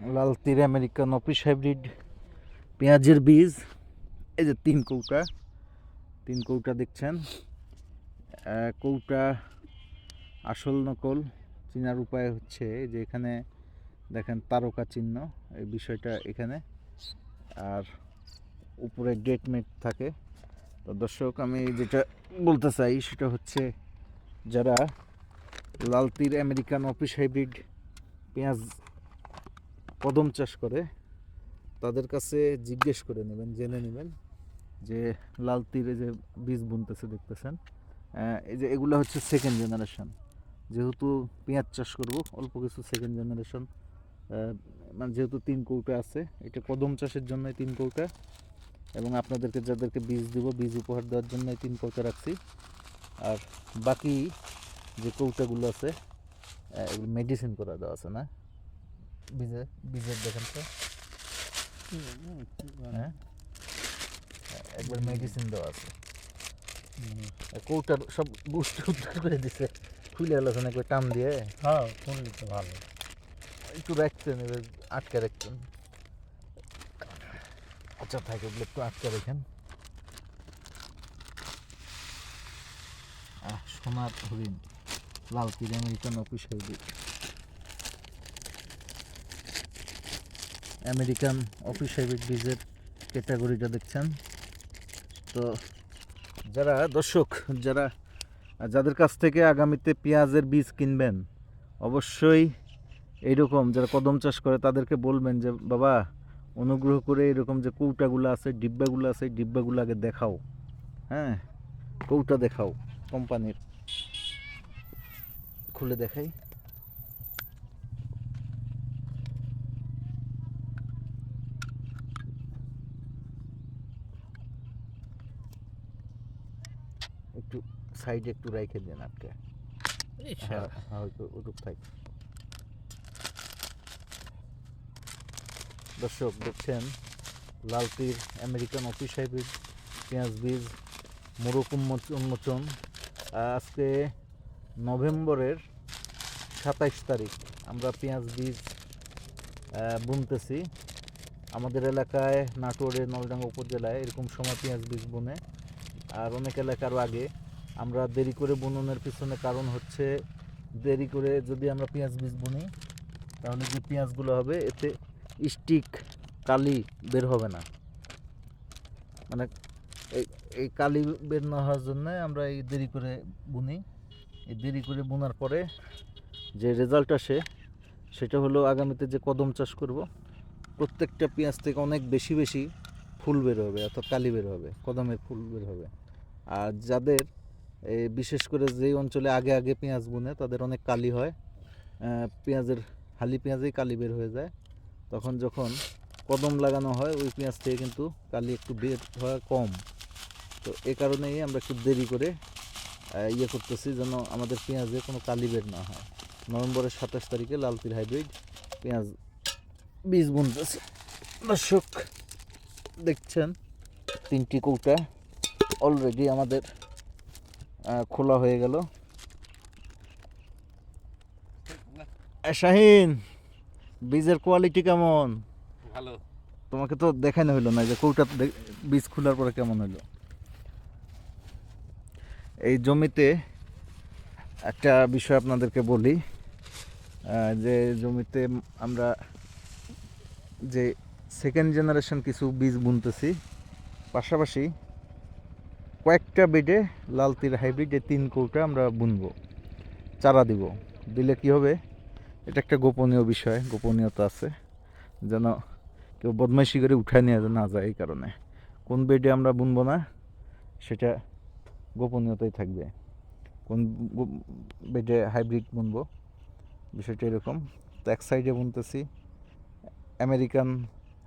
লাল Teer, American office hybrid, পেঁয়াজের বীজ, এই যে তিন কৌটা তিন কৌটা দেখছেন। কৌটা আসল নকল, চিনার উপায় হচ্ছে যে এখানে দেখেন তারকা চিহ্ন, এই বিষয়টা এখানে। আর উপরে ডেট মেট থাকে। তো দর্শক, আমি যেটা বলতে চাই সেটা হচ্ছে যারা লাল তীর, আমেরিকান অফিস হাইব্রিড, পেঁয়াজ কদম চাষ করে, তাদের কাছে জিজ্ঞেস করে নেবেন, জেনে নেবেন যে লাল তীরে যে বীজ বুনতেছে দেখতেছেন এই যে এগুলো হচ্ছে সেকেন্ড জেনারেশন যেহেতু পেঁয়াজ চাষ করব, অল্প কিছু সেকেন্ড জেনারেশন মানে যেহেতু তিন কৌটা আছে, এটা কদম চাষের জন্য তিন কৌটা এবং আপনাদেরকে যাদেরকে বীজ দিব, বীজ উপহার দেওয়ার জন্য তিন কৌটা রাখছি। আর বাকি যে কৌটাগুলো আছে মেডিসিন করা দেওয়া আছে না? বীজে বীজের দেখেন তো। হ্যাঁ? একবার মেডিসিন দেওয়া আছে। কৌটার সব বুস্ট উদ্ধার করে দিছে। খুলে আলোচনা একবার টান দিয়ে। হ্যাঁ শুনলি তো ভালো। একটু রাখতেন এবার আটকে রাখতেন। আচ্ছা থাকে ওগুলো একটু আটকে রাখেন। আহ সোনার হরিণ। Lal Teer American office hybrid American office hybrid বীজের ক্যাটাগরিটা দেখছেন। তো যারা দর্শক, যারা, যাদের কাছ থেকে আগামীতে পেঁয়াজের বীজ কিনবেন, অবশ্যই এইরকম যারা কদম চাষ করে তাদেরকে বলবেন যে, বাবা, অনুগ্রহ করে এরকম যে কৌটাগুলো আছে, ডিব্বাগুলো আছে ডিব্বাগুলো আগে দেখাও। হ্যাঁ কৌটা দেখাও কোম্পানির। খুলে দেখাই। একটু সাইডে একটু রেখে দেন আপনি হ্যাঁ হ্যাঁ ওই তো- ওটুক থাক। দর্শক দেখছেন লাল তীর আমেরিকান অফিস হাইব্রিড পেঁয়াজ বীজ মোরক উন্মোচন। আজকে নভেম্বরের সাতাইশ তারিখ আমরা পেঁয়াজ বীজ বুনতেছি। আমাদের এলাকায় নাটোরের নলডাঙ্গা উপজেলায় এরকম সময় পেঁয়াজ বীজ বুনে। আর অনেক এলাকার আগে আমরা দেরি করে বুননের পিছনে কারণ হচ্ছে দেরি করে যদি আমরা পেঁয়াজ বীজ বুনি, তাহলে যে পেঁয়াজগুলো হবে, এতে স্টিক, কালি বের হবে না। মানে এই কালি বের না হওয়ার জন্য আমরা এই দেরি করে বুনি। এই দেরি করে বোনার পরে যে রেজাল্ট আসে, সেটা হলো আগামীতে যে কদম চাষ করব, প্রত্যেকটা পেঁয়াজ থেকে অনেক বেশি বেশি ফুল বের হবে, অর্থাৎ কালি বের হবে, কদমের ফুল বের হবে। আর যাদের বিশেষ করে যেই অঞ্চলে আগে আগে পেঁয়াজ বুনে, তাদের অনেক কালি হয়। পেঁয়াজের হালি পেঁয়াজেই কালি বের হয়ে যায়। তখন যখন কদম লাগানো হয়, ওই পেঁয়াজ থেকে কিন্তু কালি একটু বের হওয়া কম। তো এ কারণেই আমরা একটু দেরি করে ইয়ে করতেছি যেন আমাদের পেঁয়াজে কোনো কালি বের না হয়। নভেম্বরের সাতাশ তারিখে লালতির হাইব্রিড পেঁয়াজ বীজ বুনতেছি। দর্শক, দেখছেন তিনটি কৌটা অলরেডি আমাদের খোলা হয়ে গেল। শাহিন বীজের কোয়ালিটি কেমন? ভালো। তোমাকে তো দেখানো হইল না যে কৌটা বীজ খোলার পরে কেমন হইল এই জমিতে একটা বিষয় আপনাদেরকে বলি যে জমিতে আমরা যে সেকেন্ড জেনারেশন কিছু বীজ বুনতেছি পাশাপাশি কয়েকটা বেডে লাল তীর হাইব্রিড এই তিন কৌটা আমরা বুনবো, চারা দিব। দিলে কি হবে? এটা একটা গোপনীয় বিষয়, গোপনীয়তা আছে। যেন কেউ বদমাইশি করে উঠায় নিয়ে না যায় এই কারণে। কোন বেডে আমরা বুনবো না, সেটা গোপনীয়তাই থাকবে। কোন বেডে হাইব্রিড বুনবো, বিষয়টা এরকম। তো এক সাইডে বুনতেছি আমেরিকান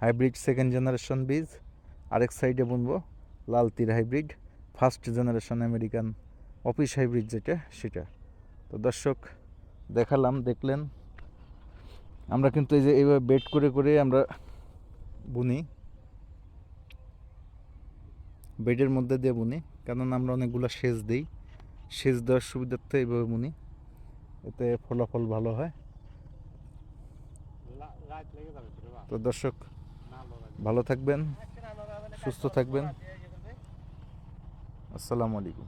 হাইব্রিড সেকেন্ড জেনারেশন বীজ, আরেক সাইডে বুনবো Lal Teer hybrid. First generation American office hybrid যেটা, সেটা। তো দর্শক, দেখালাম, দেখলেন। আমরা কিন্তু এই যে এইভাবে বেড করে করে আমরা বুনি। বেডের মধ্যে দিয়ে বুনি, কেননা আমরা অনেকগুলো সেচ দিই। সেচ দেওয়ার সুবিধার্থে এইভাবে বুনি। এতে ফলাফল ভালো হয়। তো দর্শক, ভালো থাকবেন, সুস্থ থাকবেন। আসসালামু আলাইকুম।